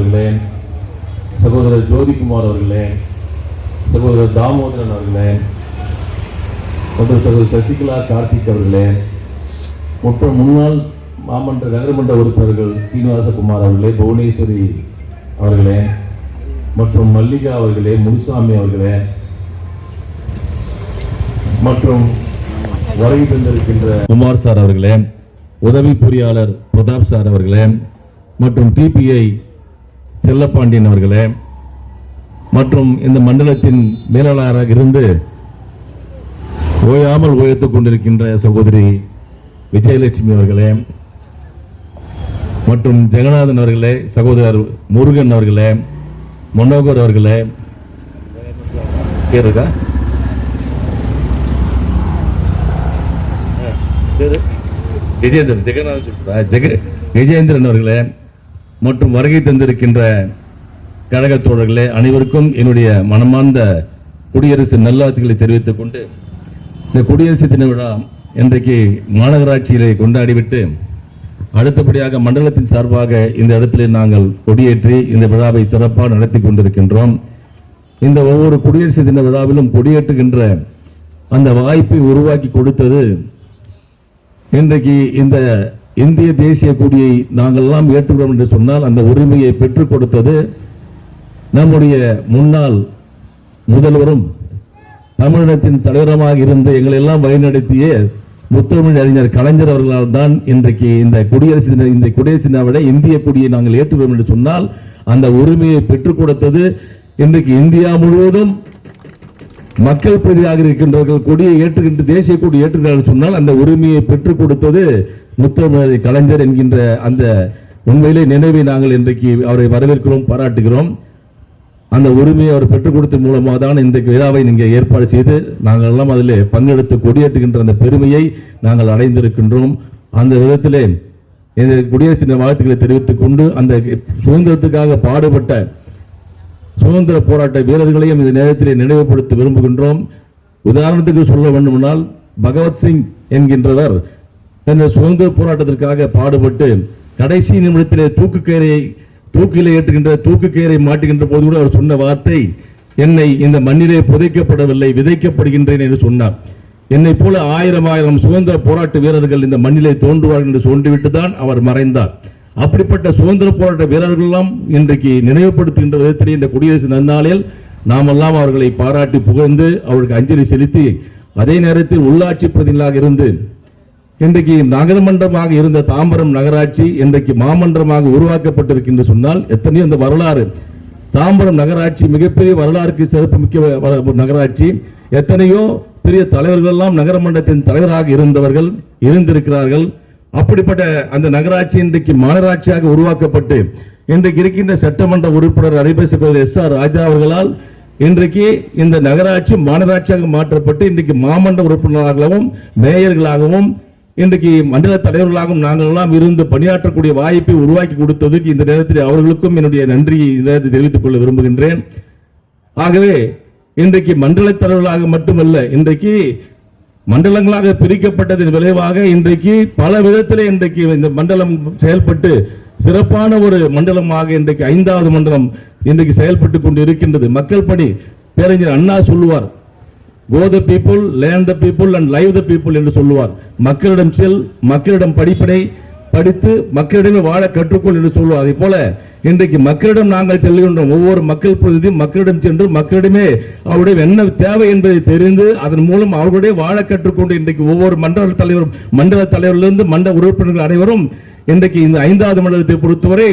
அவர்களே சகோதரர் ஜோதிகுமார் அவர்களே சகோதரர் தாமோதரன் அவர்களே மற்றும் சகோதரர் சசிகலா கார்த்திக் அவர்களே மற்றும் முன்னாள் மாமன்ற நகரமன்ற உறுப்பினர்கள் சீனிவாசகுமார் அவர்களே புவனேஸ்வரி அவர்களே மற்றும் மல்லிகா அவர்களே முனுசாமி அவர்களே மற்றும் வருகை தந்திருக்கின்ற குமார் சார் அவர்களே உதவி பொறியாளர் பிரதாப் சார் அவர்களே மற்றும் டிபிஐ செல்லப்பாண்டியன் அவர்களே மற்றும் இந்த மண்டலத்தின் மேலாளராக இருந்து ஓயாமல் உயர்த்துக் கொண்டிருக்கின்ற சகோதரி விஜயலட்சுமி அவர்களே மற்றும் ஜெகநாதன் அவர்களே சகோதரர் முருகன் அவர்களே மனோகர் அவர்களே. இருக்கா? விஜேந்திரன் விஜயேந்திரன் ஜெகநாதன் சொல்றா? ஜெக விஜயேந்திரன் அவர்களே. மற்றும் வருகை தந்திருக்கின்ற கழக தோழர்களே அனைவருக்கும் என்னுடைய மனமார்ந்த குடியரசு நல்லாத்துக்களை தெரிவித்துக் கொண்டு இந்த குடியரசு தின விழா இன்றைக்கு மாநகராட்சியிலே கொண்டாடிவிட்டு அடுத்தபடியாக மண்டலத்தின் சார்பாக இந்த இடத்திலே நாங்கள் கொடியேற்றி இந்த விழாவை சிறப்பாக நடத்தி கொண்டிருக்கின்றோம். இந்த ஒவ்வொரு குடியரசு தின விழாவிலும் கொடியேற்றுகின்ற அந்த வாய்ப்பை உருவாக்கி கொடுத்தது இன்றைக்கு இந்த இந்திய தேசிய கொடியை நாங்கள்லாம் ஏற்றுகிறோம் என்று சொன்னால் அந்த உரிமையை பெற்றுக் கொடுத்தது நம்முடைய முன்னாள் முதல்வரும் தமிழினத்தின் தலைவரமாக இருந்து எங்களை எல்லாம் வழிநடத்திய முத்தமிழ் அறிஞர் கலைஞர் அவர்களால் தான் இன்றைக்கு இந்த குடியரசு தின இந்த குடியரசு தினாவிட இந்திய கொடியை நாங்கள் ஏற்றுகிறோம் என்று சொன்னால் அந்த உரிமையை பெற்றுக் கொடுத்தது இன்றைக்கு இந்தியா முழுவதும் மக்கள் பிரதியாக இருக்கின்றவர்கள் கொடியை ஏற்றுகின்ற தேசிய கொடி ஏற்றுகிறார்கள் சொன்னால் அந்த உரிமையை பெற்றுக் கொடுத்தது முத்தமிழ் கலைஞர் என்கின்ற அந்த உண்மையிலே நினைவை நாங்கள் இன்றைக்கு அவரை வரவேற்கிறோம் பாராட்டுகிறோம். அந்த உரிமையை அவர் பெற்றுக் கொடுத்த மூலமாக தான் இந்த விழாவை நீங்கள் ஏற்பாடு செய்து நாங்கள் எல்லாம் அதில் பங்கெடுத்து கொடியேற்றுகின்ற அந்த பெருமையை நாங்கள் அடைந்திருக்கின்றோம். அந்த விதத்திலே இந்த குடியரசு தின வாழ்த்துக்களை தெரிவித்துக் கொண்டு அந்த சுதந்திரத்துக்காக பாடுபட்ட சுதந்திர போராட்ட வீரர்களையும் இந்த நேரத்திலே நினைவுபடுத்த விரும்புகின்றோம். உதாரணத்துக்கு சொல்ல வேண்டுமானால் பகவத்சிங் என்கின்றவர் தனது சுதந்திர போராட்டத்திற்காக பாடுபட்டு கடைசி நிமிடத்திலே தூக்குக்கயிறை தூக்கிலே ஏற்றுகின்ற தூக்குக்கயிறை மாட்டுகின்ற போது கூட அவர் சொன்ன வார்த்தை என்னை இந்த மண்ணிலே புதைக்கப்படவில்லை விதைக்கப்படுகின்றேன் என்று சொன்னார். என்னை போல ஆயிரம் ஆயிரம் சுதந்திர போராட்ட வீரர்கள் இந்த மண்ணிலே தோன்றுவார்கள் என்று சொல்லிவிட்டு தான் அவர் மறைந்தார். அப்படிப்பட்ட சுதந்திர போராட்ட வீரர்கள் எல்லாம் இன்றைக்கு நினைவுபடுத்துகின்ற விதத்திலே இந்த குடியரசு நன்னாளில் நாமெல்லாம் அவர்களை பாராட்டி புகழ்ந்து அவர்களுக்கு அஞ்சலி செலுத்தி அதே நேரத்தில் உள்ளாட்சி பிரதிநிதிகளாக இருந்து இன்றைக்கு நகரமன்றமாக இருந்த தாம்பரம் நகராட்சி இன்றைக்கு மாமன்றமாக உருவாக்கப்பட்டிருக்கின்ற சொன்னால் எத்தனையோ அந்த வரலாறு. தாம்பரம் நகராட்சி மிகப்பெரிய வரலாறுக்கு சிறப்பு மிக்க நகராட்சி. எத்தனையோ பெரிய தலைவர்கள் எல்லாம் நகரமன்றத்தின் தலைவராக இருந்தவர்கள் இருந்திருக்கிறார்கள். அப்படிப்பட்ட அந்த நகராட்சி இன்றைக்கு மாநகராட்சியாக உருவாக்கப்பட்டு இன்றைக்கு இருக்கின்ற சட்டமன்ற உறுப்பினர் அரிபேச எஸ் ஆர் ராஜா அவர்களால் இன்றைக்கு இந்த நகராட்சி மாநகராட்சியாக மாற்றப்பட்டு இன்றைக்கு மாமன்ற உறுப்பினர்களாகவும் மேயர்களாகவும் இன்றைக்கு மண்டல தலைவர்களாகவும் நாங்கள் எல்லாம் இருந்து பணியாற்றக்கூடிய வாய்ப்பை உருவாக்கி கொடுத்ததுக்கு இந்த நேரத்தில் அவர்களுக்கும் என்னுடைய நன்றியை இந்த நேரத்தில் தெரிவித்துக் கொள்ள விரும்புகின்றேன். ஆகவே இன்றைக்கு மண்டல தலைவர்களாக மட்டுமல்ல இன்றைக்கு மண்டலங்களாக பிரிக்கப்பட்டதன் விளைவாக இன்றைக்கு பல விதத்தில் இன்றைக்கு இந்த மண்டலம் செயல்பட்டு சிறப்பான ஒரு மண்டலமாக இன்றைக்கு ஐந்தாவது மண்டலம் இன்றைக்கு செயல்பட்டு கொண்டு இருக்கின்றது மக்கள் பணி பேரறிஞர் அண்ணா சொல்லுவார் go the people learn the people and live the people என்று சொல்லுவார். மக்களிடம் செல் மக்களிடம் படிப்பினை படித்து மக்களிடமே வாழ கற்றுக்கொள் என்று சொல்லுவார். அதே போல இன்றைக்கு மக்களிடம் நாங்கள் செல்கின்றோம். ஒவ்வொரு மக்கள் பிரதிநிதியும் மக்களிடம் சென்று மக்களிடமே அவருடைய என்ன தேவை என்பதை தெரிந்து அதன் மூலம் அவர்களுடைய வாழ கற்றுக்கொண்டு இன்றைக்கு ஒவ்வொரு மண்டல தலைவரும் மண்டல தலைவரிலிருந்து மண்டல உறுப்பினர்கள் அனைவரும் இன்றைக்கு இந்த ஐந்தாவது மண்டலத்தை பொறுத்தவரை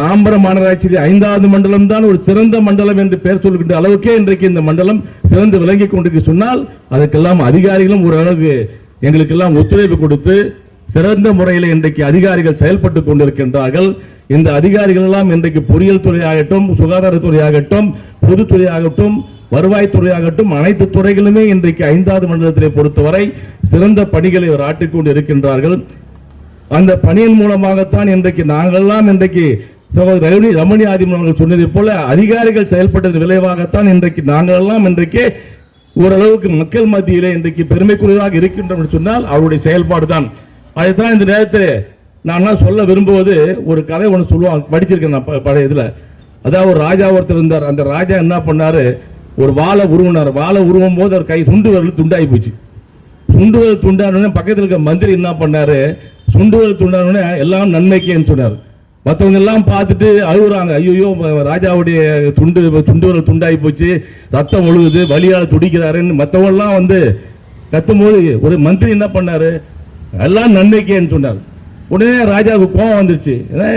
தாம்பரம் மாநகராட்சியில் ஐந்தாவது மண்டலம் தான் ஒரு சிறந்த மண்டலம் என்று பெயர் சொல்கின்ற அளவுக்கே இன்றைக்கு இந்த மண்டலம் சிறந்து விளங்கி கொண்டிருக்கு. சொன்னால் அதற்கெல்லாம் அதிகாரிகளும் ஓரளவு எங்களுக்கெல்லாம் ஒத்துழைப்பு கொடுத்து சிறந்த முறையில் இன்றைக்கு அதிகாரிகள் செயல்பட்டு கொண்டிருக்கின்றார்கள். இந்த அதிகாரிகள் எல்லாம் இன்றைக்கு பொறியியல் துறையாகட்டும் சுகாதாரத்துறையாகட்டும் பொதுத்துறையாகட்டும் வருவாய்த்துறையாகட்டும் அனைத்து துறைகளுமே இன்றைக்கு ஐந்தாவது மண்டலத்திலே பொறுத்தவரை சிறந்த பணிகளை அவர் ஆற்றிக்கொண்டு இருக்கின்றார்கள் அந்த பணியின் மூலமாகத்தான் இன்றைக்கு நாங்கள்லாம் இன்றைக்கு சகோதரர் ரமணி ரமணி ஆதிமன் அவர்கள் சொன்னதை போல அதிகாரிகள் செயல்பட்டதன் விளைவாகத்தான் இன்றைக்கு நாங்கள் எல்லாம் இன்றைக்கு ஓரளவுக்கு மக்கள் மத்தியிலே இன்றைக்கு பெருமைக்குரியதாக இருக்கின்றோம் என்று சொன்னால் அவருடைய செயல்பாடு தான் அதைத்தான் இந்த நேரத்தில் நான் சொல்ல விரும்புவது ஒரு கதை ஒன்று சொல்லுவான் படிச்சிருக்கேன் நான் ப- பழைய இதில். அதாவது ஒரு ராஜா ஒருத்தர் இருந்தார். அந்த ராஜா என்ன பண்ணார்? ஒரு வாழை உருவினார். வாழை உருவும் போது அவர் கை சுண்டு வரல துண்டாகி போச்சு. சுண்டு வரல் துண்டானோடனே பக்கத்தில் இருக்க மந்திரி என்ன பண்ணார்? சுண்டு வரல் துண்டானோடனே எல்லாம் நன்மைக்கேன்னு சொன்னார். மற்றவங்க எல்லாம் பார்த்துட்டு அழுகுறாங்க. ஐயோ ராஜாவுடைய துண்டு துண்டு வரல் துண்டாகி போச்சு. ரத்தம் ஒழுகுது வலியால் துடிக்கிறாருன்னு மற்றவங்க எல்லாம் வந்து கத்தும்போது ஒரு மந்திரி என்ன பண்ணாரு? எல்லாம் நன்மைக்கேன்னு சொன்னார். உடனே ராஜாவுக்கு கோபம் வந்துருச்சு. ஏன்னா,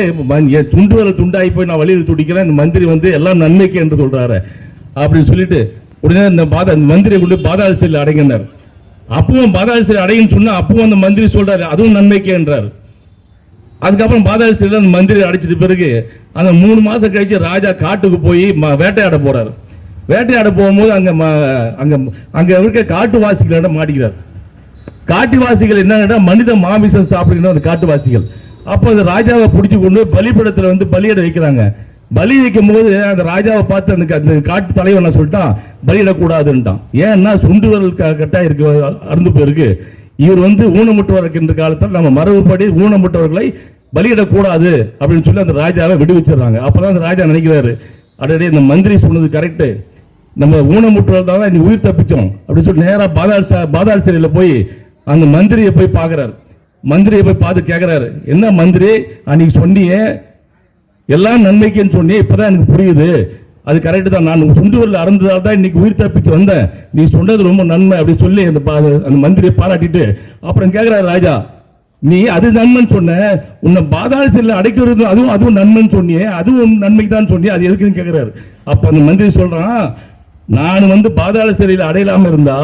என் துண்டு வர துண்டாகி போய் நான் வழியில் துடிக்கிறேன். இந்த மந்திரி வந்து எல்லாம் நன்மைக்கு என்று சொல்றாரு. அப்படின்னு சொல்லிட்டு உடனே இந்த பாதா மந்திரியை கொண்டு பாதாள சிறையில் அடங்கினார் அப்பவும் பாதாள சிறை அடையுன்னு சொன்னா அப்பவும் அந்த மந்திரி சொல்றாரு அதுவும் நன்மைக்கேன்றார். என்றார் அதுக்கப்புறம் பாதாள சிறையில் அந்த மந்திரி அடிச்சிட்ட பிறகு அந்த மூணு மாதம் கழித்து ராஜா காட்டுக்கு போய் வேட்டையாட போகிறார் வேட்டையாட போகும்போது அங்கே ம- அங்கே அங்கே இருக்க காட்டுவாசிகளிடம் மாட்டிக்கிறார். காட்டுவாசிகள் என்னன்னா மனித மாமிசம் சாப்பிடுகிற அந்த காட்டுவாசிகள். அப்போ அந்த ராஜாவை பிடிச்சி கொண்டு பலிபீடத்துல வந்து பலியிட வைக்கிறாங்க. பலி வைக்கும் போது அந்த ராஜாவை பார்த்து அந்த க- அந்த காட்டு தலைவன் என்ன சொல்லிட்டான்? பலியிடக்கூடாதுன்ட்டான். ஏன்னா சுண்டு விரல் க- கட்டா இருக்கு அறுந்து போயிருக்கு. இவர் வந்து ஊனமுற்றவர் இருக்கின்ற காலத்தில் நம்ம மரபுப்படி ஊனமுற்றவர்களை பலியிடக்கூடாது அப்படின்னு சொல்லி அந்த ராஜாவை விடுவிச்சிடுறாங்க. அப்போதான் அந்த ராஜா நினைக்கிறாரு அடடே இந்த மந்திரி சொன்னது கரெக்டு நம்ம ஊனமுற்றவர் தான் இன்னைக்கு உயிர் தப்பிச்சோம் அப்படின்னு சொல்லி நேராக பாதாள ச- பாதாள சிறையில் போய் அந்த மந்திரியை போய் பார்க்குறாரு. மந்திரியை போய் பார்த்து கேட்குறாரு என்ன மந்திரி அன்னைக்கு சொன்னியே எல்லாம் நன்மைக்குன்னு சொன்னியே இப்பதான் எனக்கு புரியுது. அது கரெக்டு தான். நான் சுண்டுவரில் அறந்ததால் தான் இன்னைக்கு உயிர் தப்பிச்சு வந்தேன். நீ சொன்னது ரொம்ப நன்மை அப்படின்னு சொல்லி அந்த பா- அந்த மந்திரியை பாராட்டிட்டு அப்புறம் கேட்குறாரு ராஜா நீ அது நன்மைன்னு சொன்ன உன்னை பாதாள சிறையில் அடைக்கிறது அதுவும் அதுவும் நன்மைன்னு சொன்னியே அதுவும் நன்மைக்கு தான் சொன்னியே அது எதுக்குன்னு கேட்கிறாரு அப்ப அந்த மந்திரி சொல்றான் நான் வந்து பாதாள சிறையில் அடையலாம இருந்தா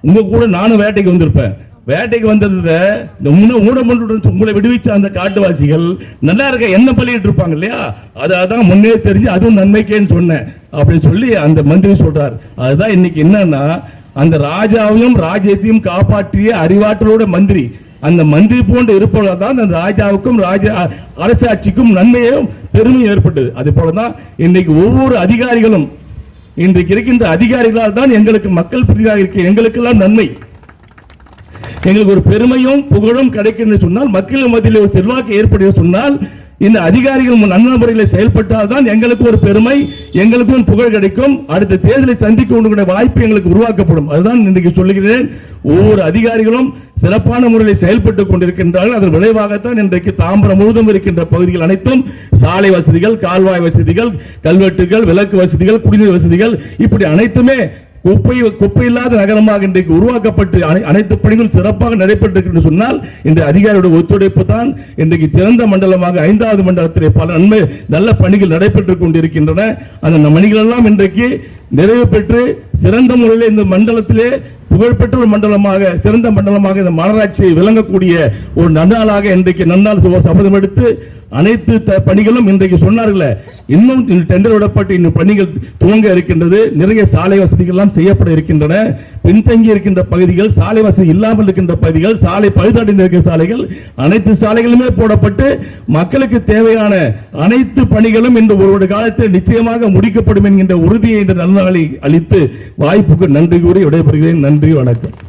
உங்க கூட நானும் வேட்டைக்கு வந்திருப்பேன். வேட்டைக்கு வந்ததுல இந்த உண ஊனமுன்றுடன் உங்களை விடுவிச்ச அந்த காட்டுவாசிகள் நல்லா இருக்க என்ன பலியிட்டு இருப்பாங்க இல்லையா? அதை அதான் முன்னே தெரிஞ்சு அதுவும் நன்மைக்கேன்னு சொன்னேன். அப்படின்னு சொல்லி அந்த மந்திரி சொல்றாரு. அதுதான் இன்னைக்கு என்னன்னா அந்த ராஜாவையும் ராஜ்யத்தையும் காப்பாற்றிய அறிவாற்றலோட மந்திரி. அந்த மந்திரி போன்று இருப்பவர்கள் தான் அந்த ராஜாவுக்கும் ராஜா அரசாட்சிக்கும் நன்மையும் பெருமையும் ஏற்பட்டது. அது போலதான் இன்னைக்கு ஒவ்வொரு அதிகாரிகளும் இன்றைக்கு இருக்கின்ற அதிகாரிகளால் தான் எங்களுக்கு மக்கள் பிரதியாக இருக்க எங்களுக்கெல்லாம் நன்மை. எங்களுக்கு ஒரு பெருமையும் புகழும் கிடைக்கும் என்று சொன்னால் மக்கள் மத்தியில் ஒரு செல்வாக்கு ஏற்படுத்த சொன்னால் இந்த அதிகாரிகள் நல்ல முறையில் செயல்பட்டால் தான் எங்களுக்கு ஒரு பெருமை எங்களுக்கும் புகழ் கிடைக்கும். அடுத்த தேர்தலை சந்திக்க வேண்டிய வாய்ப்பு எங்களுக்கு உருவாக்கப்படும். அதுதான் இன்றைக்கு சொல்லுகிறேன். ஒவ்வொரு அதிகாரிகளும் சிறப்பான முறையில் செயல்பட்டுக் கொண்டிருக்கின்றார்கள். அதன் விளைவாகத்தான் இன்றைக்கு தாம்பரம் முழுவதும் இருக்கின்ற பகுதிகள் அனைத்தும் சாலை வசதிகள் கால்வாய் வசதிகள் கல்வெட்டுகள் விளக்கு வசதிகள் குடிநீர் வசதிகள் இப்படி அனைத்துமே குப்பை குப்பை இல்லாத நகரமாக இன்றைக்கு உருவாக்கப்பட்டு அனைத்து பணிகளும் சிறப்பாக நடைபெற்று சொன்னால் இந்த அதிகாரியோட ஒத்துழைப்பு தான் இன்றைக்கு திறந்த மண்டலமாக ஐந்தாவது மண்டலத்திலே பல நன்மை நல்ல பணிகள் நடைபெற்றுக் கொண்டிருக்கின்றன. அந்த பணிகள் எல்லாம் இன்றைக்கு நிறைவு பெற்று சிறந்த முறையில் இந்த மண்டலத்திலே புகழ்பெற்ற ஒரு மண்டலமாக சிறந்த மண்டலமாக இந்த மாநகராட்சியை விளங்கக்கூடிய ஒரு நன்னாளாக இன்றைக்கு நன்னாள் சபதம் எடுத்து அனைத்து த- பணிகளும் இன்றைக்கு சொன்னார்களே. இன்னும் டெண்டர் விடப்பட்டு இன்னும் பணிகள் துவங்க இருக்கின்றது. நிறைய சாலை வசதிகள் எல்லாம் செய்யப்பட இருக்கின்றன. பின்தங்கி இருக்கின்ற பகுதிகள் சாலை வசதி இல்லாமல் இருக்கின்ற பகுதிகள் சாலை பழுதடைந்து இருக்கிற சாலைகள் அனைத்து சாலைகளுமே போடப்பட்டு மக்களுக்கு தேவையான அனைத்து பணிகளும் இந்த ஒரு காலத்தில் நிச்சயமாக முடிக்கப்படும் என்கின்ற உறுதியை இந்த நல்நாளை அளித்து வாய்ப்புக்கு நன்றி கூறி விடைபெறுகிறேன். நன்றி வணக்கம்.